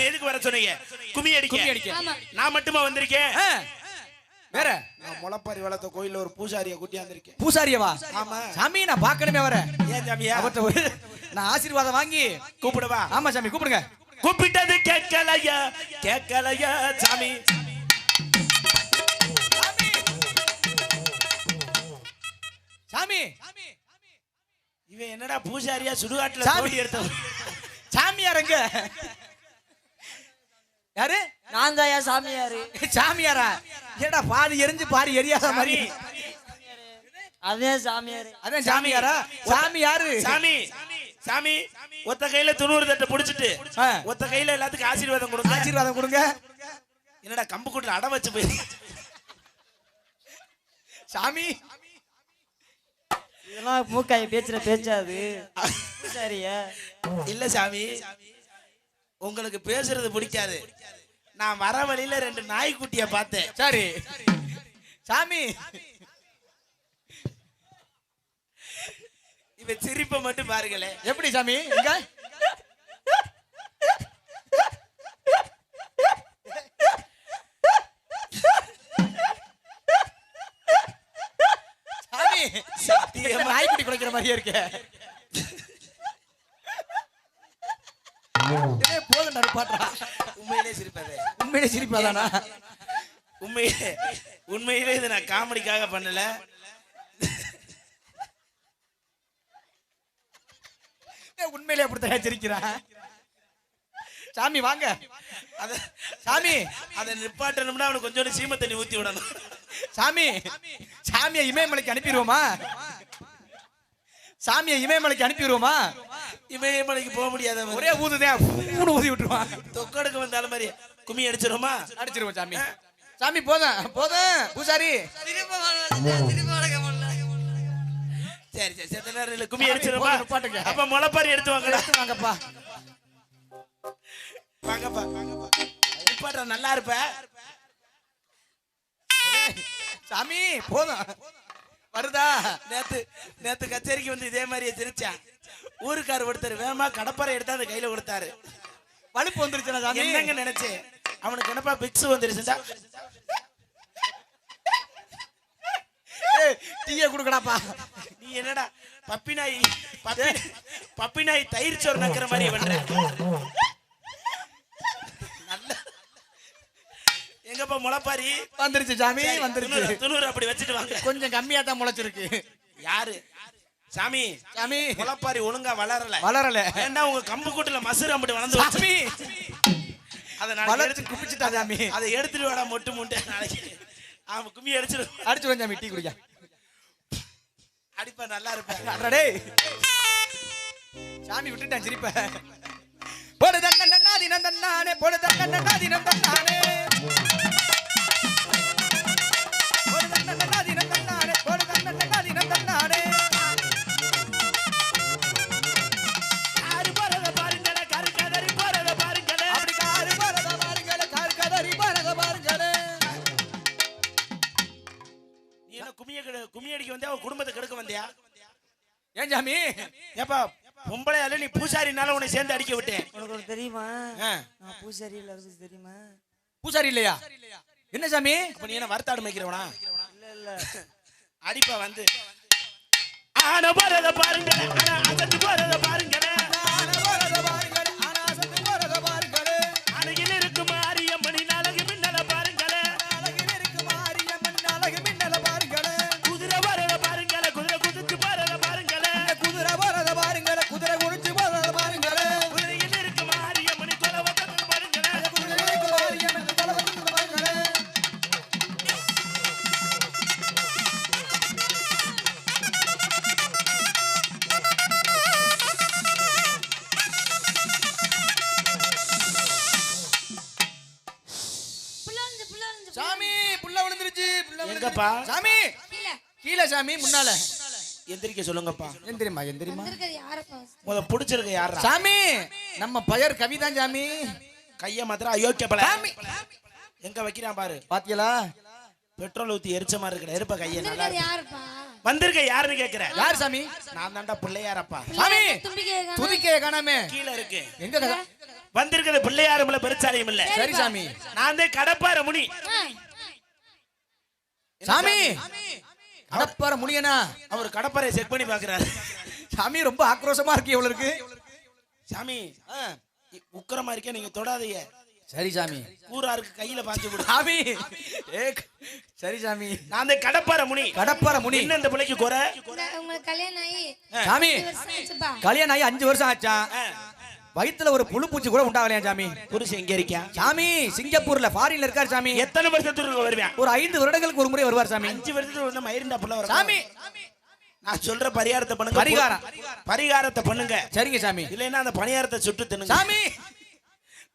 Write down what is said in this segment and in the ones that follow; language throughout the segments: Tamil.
எதுக்கு வர சொன்னீங்க? கும்மி அடிக்க. நான் மட்டுமா வந்திருக்கேன்? ஆ, வேற? நான் முளப்பாரி வளர்த்த கோயில்ல ஒரு பூசாரிய கூட்டியாந்திருக்கேன் பூசாரியவா? ஆமா. சாமி நான் பார்க்கணுமே அவரை. ஏன் ஒரு நான் ஆசீர்வாதம் வாங்கி கூப்பிடுவா? ஆமா சாமி கூப்பிடுங்க. கூப்பிட்டது கேட்கலையா? கேட்கலையா சாமி? சாமி. இவன் என்னடா பூசாரியா சுடுகாட்டுல சாமி. எடுத்த சாமியார் எங்க? யாரு? நான் தாயா சாமியாரு சாமியாரா? ஏடா பாதி எரிஞ்சு பாதி எரியாத மாதிரி அதே சாமியாரு. அதான் சாமியாரா? சாமி. யாரு? சாமி. சாமி. ஒத்த கையில துணூறு தட்டை புடிச்சிட்டு. ஒத்த கையில எல்லாத்துக்கும் ஆசீர்வாதம் கொடுங்க. ஆசீர்வாதம் கொடுங்க. என்னடா கம்பு கூட்டுல அடை வச்சு போய் சாமி. இதெல்லாம் மூக்காய் பேச்சுற பேச்சாது. சரியா இல்ல சாமி. உங்களுக்கு பேசுறது பிடிக்காது. நான் வர வழியில ரெண்டு நாய்க்குட்டிய பார்த்தேன். சரி. சாமி. இவ சிரிப்பை மட்டும் பாருங்களேன் எப்படி சாமி? சத்தியமா. நாய்க்குட்டி குலைக்கிற மாதிரியே இருக்கு. போதும் நடுப்பாட்டா உண்மையிலே சிரிப்பது. உண்மையிலே சிரிப்பாதானா? உண்மையிலே உண்மையிலே இது நான் காமெடிக்காக பண்ணல. உண்மையிலே அப்படித்தான் சிரிக்கிறான் சாமி வாங்க. அத சாமி. அதை நிப்பாட்டணும்னா அவனுக்கு கொஞ்சோண்டு சீம தண்ணி ஊத்தி விடணும். சாமி சாமியை இமயமலைக்கு அனுப்பிடுவோமா? சாமியை இமயமலைக்கு அனுப்பிடுவோமா? இமயமலைக்கு போக முடியாத ஒரே ஊதுதான் மூணு ஊதி விட்டுருவான். தொக்கடுக்கு வந்தாலும் மாதிரி கும்மி அடிச்சிருமா அடிச்சிருவோம் சாமி. சாமி போதும் போதும் பூசாரி. சரி சரி செத்த நேரம் இல்ல? கும்மி அடிச்சிருமா போதும், நிப்பாட்டுங்க. அப்ப முளைப்பாரி எடுத்து வாங்கடா எடுத்து வாங்கப்பா. வாங்கப்பா வாங்கப்பா. நல்லா இருப்ப. சாமி போதும். வருதா? நேத்து நேத்து கச்சேரிக்கு வந்து இதே மாதிரியே சிரிச்சான். ஊருக்கார் ஒருத்தர் வேகமா கடப்பாரை எடுத்து அந்த கையில கொடுத்தாரு. வலுப்பு வந்துருச்சுனா சாமி. என்னங்க நினைச்சேன் அவனுக்கு என்னப்பா பிக்ஸ் வந்துருச்சுடா? டீயை கொடுக்கடாப்பா. நீ என்னடா பப்பி நாய் பப்பி நாய் தயிர் சோறு நக்கிற மாதிரி பண்ற? எங்கப்பா முளைப்பாரி? வந்துருச்சு சாமி வந்துருச்சு. துணூறு, அப்படி வச்சுட்டு வாங்க. கொஞ்சம் கம்மியா தான் முளைச்சிருக்கு. யாரு? சாமி சாமி. முளைப்பாரி ஒழுங்கா வளரல. வளரல. ஏன்னா உங்க கம்பு கூட்டுல மசுறு அப்படி வளர்ந்து சாமி. அதை வளர்த்து குப்பிச்சுட்டா சாமி. அதை எடுத்துட்டு வாடா மொட்டு முட்டை நாளைக்கு. ஆமா கும்மி அடிச்சிரு அடிச்சுடுவோம் சாமி டீ குடிக்க. அடிப்பா நல்லா இருப்பேன் அடடே சாமி விட்டுட்டேன் சிரிப்ப. போடு தன்ன நன்னா தினம் தன்னானே போடு என்ன கும்மிய கெடு- கும்மி அடிக்க வந்தியா உன் குடும்பத்தை கெடுக்க வந்தியா? ஏன் சாமி? ஏப்பா பொம்பளை அல்ல நீ பூசாரினால உன்னை சேர்ந்து அடிக்க விட்டேன். உனக்கு தெரியுமா. நான் பூசாரி தெரியுமா? பூசாரி இல்லையா? என்ன சாமி? அப்ப நீ என்ன வறுத்தாடு மேய்க்கிறவனா? இல்ல இல்ல. அடிப்பா வந்து. ஆன போறத பாருங்க அசத்து போறத பாருங்க எங்கப்பா? சாமி! கீழே. கீழே சாமி முன்னால. எந்திரிக்க சொல்லுங்கப்பா. எந்திரிமா எந்திரிமா முத புடிச்சிருக்க யாரா சாமி! நம்ம பெயர் கவிதான் சாமி. கைய மாத்திரம் அயோக்கிய பல சாமி! எங்க வைக்கிறான் பாரு. பாத்தியலா? பெட்ரோல் ஊத்தி எரிச்ச மாதிரி இருக்கிற எருப்ப கைய நல்லா வந்திருக்க யாருன்னு கேக்குற? யார் சாமி? நான் தாண்டா பிள்ளையாரப்பா. சாமி! துதிக்கைய காணாமே. கீழே இருக்கு. எங்க வந்திருக்கிறது பிள்ளையாரும் இல்ல பெருச்சாலையும் இல்ல சரி சாமி. நான் தான் கடப்பார முனி. சாமி? கடப்பார முடியனா அவர் கடப்பாரை செக் பண்ணி பாக்குறாரு சாமி ரொம்ப ஆக்ரோஷமா இருக்கு இவ்வளவு இருக்கு சாமி உக்கிரமா இருக்கே நீங்க தொடாதீங்க. சரி சாமி. ஊராருக்கு கையில பாஞ்சு விடு. சாமி. ஏ, சரி சாமி. நான் தான் கடப்பார முனி. கடப்பார முனி. என்ன இந்த பிள்ளைக்கு குறை? உங்களுக்கு கல்யாணம் ஆகி சாமி. கல்யாணம் ஆகி அஞ்சு வருஷம் ஆச்சான் வயித்துல ஒரு புழு பூச்சி கூட உண்டாகலையா சாமி? புருஷன் எங்க இருக்கான் சாமி சிங்கப்பூர்ல ஃபாரின்ல இருக்காரு சாமி. எத்தனை வருஷத்துக்கு வருவேன்? ஒரு ஐந்து வருடங்களுக்கு ஒரு முறை வருவார் சாமி. அஞ்சு வருஷத்துக்கு வந்து மயிருண்டா புள்ள வரும் சாமி. நான் சொல்ற பரிகாரத்தை பண்ணுங்க. பரிகாரம். பரிகாரத்தை பண்ணுங்க. சரிங்க சாமி. இல்லைன்னா அந்த பணியாரத்தை சுட்டு தின்னுங்க. சாமி.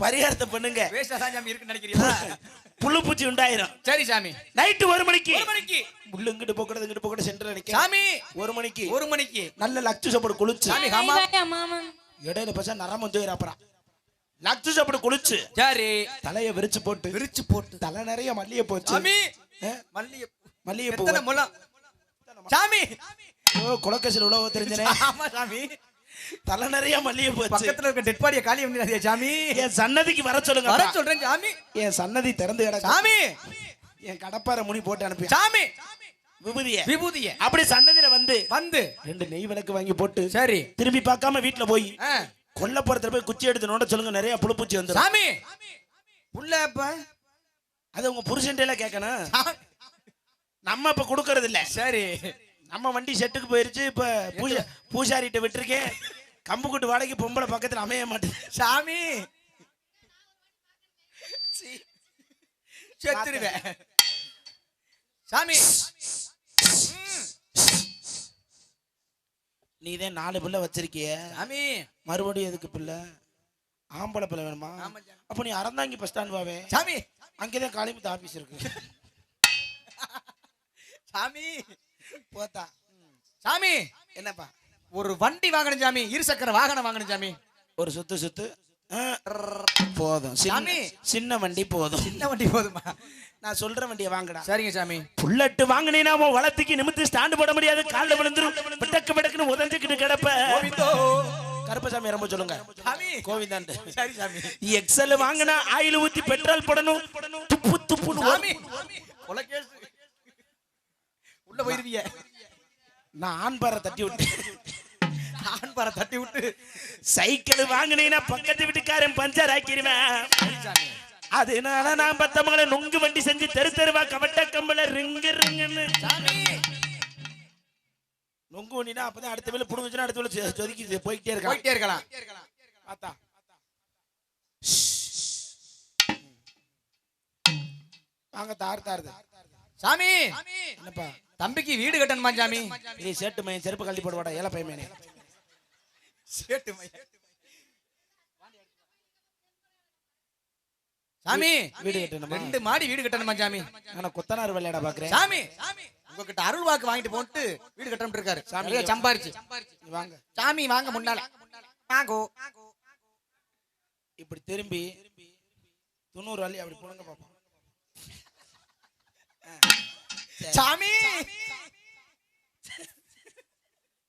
பரிகாரத்தை பண்ணுங்க. புழு பூச்சி உண்டாயிரும். சரி சாமி. நைட்டு ஒரு மணிக்கு. ஒரு மணிக்கு. புல்லு இங்கிட்டு போக்குறது இங்கிட்டு போக்குறது சென்டர் நிக்க சாமி. ஒரு மணிக்கு. ஒரு மணிக்கு. நல்ல லக்ஸு சாப்பாடு குளிச்சு. இடையில பசங்க நரம் வந்து அப்புறம் லக்ஸு சாப்பாடு குளிச்சு. சரி தலைய விரிச்சு போட்டு. விரிச்சு போட்டு. தலை நிறைய மல்லிகை போச்சு சாமி? மல்லிகை மல்லிகை பூ சாமி! ஓ குலக்கசில் உழவு தெரிஞ்சனே. ஆமா சாமி. தலை நிறைய மல்லிகை போச்சு பக்கத்துல இருக்க டெட் பாடிய காலி பண்ணிடாதே சாமி. என் சன்னதிக்கு வர சொல்லுங்க வர. சொல்றேன் சாமி. என் சன்னதி திறந்து கிடக்கு. சாமி! என் கடப்பார முனி போட்டு அனுப்பி. சாமி! விபூதிய. விபூதிய. அப்படி சன்னதியில வந்து வந்து ரெண்டு நெய் விளக்கு வாங்கி போட்டு சரி. திரும்பி பார்க்காம வீட்டுல போய். கொல்லப்புறத்துல போய் குச்சி எடுத்து நோண்ட சொல்லுங்க நிறைய புழுப்பூச்சி வந்துடும் சாமி! புள்ள அப்ப? அது உங்க புருஷன்டேல கேட்கணும் நம்ம இப்ப கொடுக்கறது இல்ல. சரி. நம்ம வண்டி செட்டுக்கு போயிருச்சு இப்ப பூஜா பூஜாரிட்ட விட்டுருக்கேன். கம்பு கூட்டு வாடகைக்கு பொம்பளை பக்கத்துல அமைய மாட்டேன் சாமி. செத்துருவேன். சாமி! நீதான் நாலு பிள்ளை வச்சிருக்கிய. மறுபடியும் எதுக்கு பிள்ளை? ஆம்பளை பிள்ளை வேணுமா. அப்ப நீ அறந்தாங்கி பஸ் ஸ்டாண்ட் வாவே சாமி. அங்கேதான் காளிமுத்து ஆபீஸ் இருக்கு. சாமி. போத்தா. சாமி. என்னப்பா? ஒரு வண்டி வாங்கணும் சாமி. இருசக்கர வாகனம் வாங்கணும் சாமி. ஒரு சுத்து சுத்து. போதும். சாமி. சின்ன வண்டி போதும். சின்ன வண்டி போதுமா? நான் சொல்ற வண்டியை வாங்கடா. சரிங்க சாமி. புல்லட்டு வாங்கினீனா உன் வளத்துக்கு நிமித்து ஸ்டாண்டு போட முடியாது. காலில் விழுந்துரும். விட்டக்கு விடக்குன்னு உதஞ்சுக்கிட்டு கிடப்ப. கருப்பசாமி ரொம்ப சொல்லுங்க. சாமி. கோவிந்தாண்டு. சரி சாமி. எக்ஸல் வாங்கினா ஆயில் ஊத்தி பெட்ரோல் போடணும். துப்பு துப்புன்னு சாமி. உள்ள போயிருவீங்க நான் ஆண் பாறை தட்டி விட்டு ஆண் பாறை தட்டி விட்டு சைக்கிள் வாங்கினீங்கன்னா பக்கத்து வீட்டுக்காரன் பஞ்சர் ஆக்கிடுவேன். அதனால நான் பத்த மகளை நொங்கு வண்டி செஞ்சு தெரு தெருவா கவட்ட கம்பல ரிங்கு ரிங்குன்னு. சாமி. நொங்கு வண்டினா அப்பதான் அடுத்த வேலை புடுங்குச்சுன்னா அடுத்த வேலை சொதுக்கி போய்கிட்டே இருக்கான் போயிட்டே இருக்கலாம். பார்த்தா. வாங்க தார் தாருது சாமி. என்னப்பா? தம்பிக்கு வீடு கட்டணுமா சாமி? நீ சேட்டு மையன் செருப்பு கழட்டி போடுவாடா ஏழை பையன் சேட்டு. சாமி! வீடு கட்டணுமா? ரெண்டு மாடி வீடு கட்டணுமா சாமி? நான் கொத்தனார் விளையாட பாக்குறேன். சாமி! உங்ககிட்ட அருள் வாக்கு வாங்கிட்டு போட்டு வீடு கட்டணும் இருக்காரு. சாமி சம்பாரிச்சு. வாங்க. சாமி வாங்க முன்னால. வாங்கோ. இப்படி திரும்பி தொண்ணூறு வழி அப்படி போடுங்க பாப்போம் சாமி!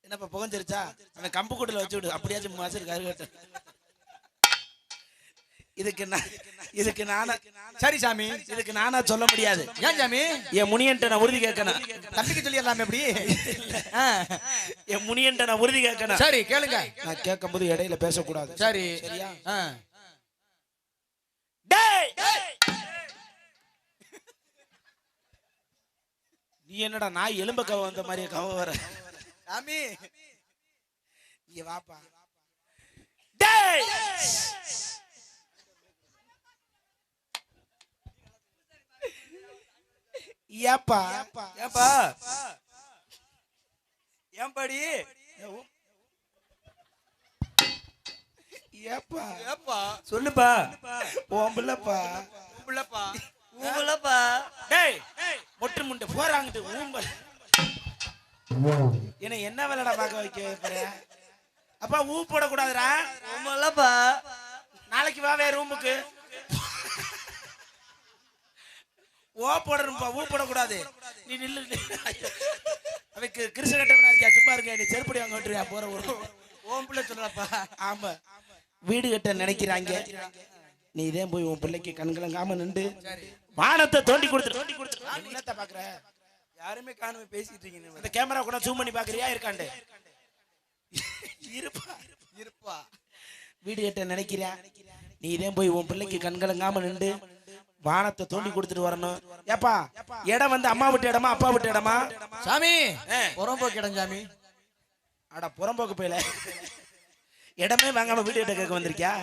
என்னப்பா புகஞ்சிருச்சா அந்த கம்பு கூட்டில் வச்சு விடு. அப்படியாச்சும் மாசம் கருகட்ட. இதுக்கு நான் இதுக்கு நானா சரி சாமி இதுக்கு நானா சொல்ல முடியாது. ஏன் சாமி? என் முனியன்ட்ட நான் உறுதி கேட்கணும். தம்பிக்கு சொல்லிடலாமே எப்படி. என் முனியன்ட்ட நான் உறுதி கேட்கணும். சரி கேளுங்க. நான் கேட்கும் போது இடையில பேசக்கூடாது. சரி. சரியா? நீ என்னடா நான் எலும்ப கவ வந்த மாதிரி கவ வர? சாமி இங்க வாப்பா டேய் ஏப்பா ஏப்பா ஏன்பாடி ஏப்பா ஏப்பா சொல்லுப்பா உன் பிள்ளைப்பா உள்ளப்பா ஊங்கலப்பா டேய் மொட்டு முண்டை போறாங்கிட்டு ஊம்பல் என்ன என்ன வேலைடா பார்க்க வைக்க அப்பா ஊ போடக்கூடாதுடா. ஊங்கலப்பா நாளைக்கு வா வே ரூமுக்கு. ஓ போடணும்பா ஊ போடக்கூடாது. நீ நில்லு அவைக்கு கிருஷ்ண கட்டவனா இருக்கியா? சும்மா இருக்க நீ செருப்படி வாங்க விட்டுறியா போற ஒரு ஓம் பிள்ளை சொல்லப்பா ஆமா. வீடு கட்ட நினைக்கிறாங்க. நீ இதே போய் உன் பிள்ளைக்கு கண்கலங்காம நின்று வானத்தை தோண்டி கொடுத்து தோண்டி கொடுத்து என்னத்த பாக்குற? யாருமே காணுமே பேசிட்டு இருக்கீங்க அந்த கேமரா கூட ஜூம் பண்ணி பாக்குறியா இருக்காண்டு இருப்பா இருப்பா. வீடு கட்ட நினைக்கிறேன் நீ இதே போய் உன் பிள்ளைக்கு கண்கலங்காம நின்று வானத்தை தோண்டி கொடுத்துட்டு வரணும். ஏப்பா இடம் வந்து அம்மா விட்டு இடமா அப்பா விட்டு இடமா? சாமி. புறம்போக்கு இடம் சாமி. அட புறம்போக்கு போயில. இடமே வாங்காம வீடு கட்ட கேட்க வந்திருக்கியா?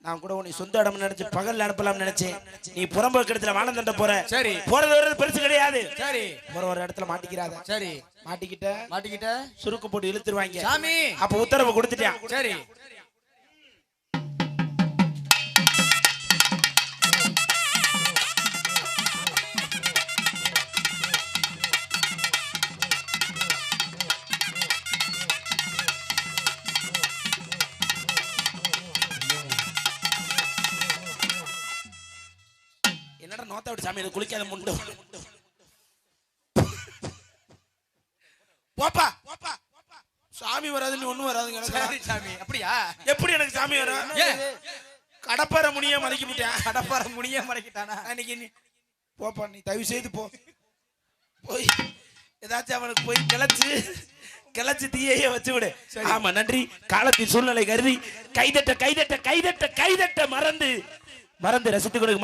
நான் கூட உன்னை சொந்த இடம் நினைச்சு பகல்ல அனுப்பலாம்னு நினைச்சேன். நீ புறம்போக்கு இடத்துல வானம் தண்ட போற. சரி. போறது வர்றது பெருசு கிடையாது. சரி. போற ஒரு இடத்துல மாட்டிக்கிறாத. சரி. மாட்டிக்கிட்ட மாட்டிக்கிட்ட? சுருக்கு போட்டு இழுத்துருவாங்க. சாமி. அப்ப உத்தரவு கொடுத்துட்டான். சரி. சாமி இது குளிக்காத முண்டு. போப்பா. போப்பா சாமி வராது நீ ஒண்ணும் வராதுங்க. சரி சாமி அப்படியா? எப்படி எனக்கு சாமி வரும் கடப்பார முடிய மதிக்க மாட்டேன் கடப்பார முடிய மறைக்கிட்டானா? அன்னைக்கு நீ போப்பா நீ தயவு செய்து போ. போய் ஏதாச்சும் அவனுக்கு போய் கிளச்சு கிளச்சு தீயையே வச்சு விடு. ஆமா நன்றி. காலத்தின் சூழ்நிலை கருதி கைதட்ட கைதட்ட கைதட்ட கைதட்ட மறந்து மறந்து ரசித்துக் கொடுக்க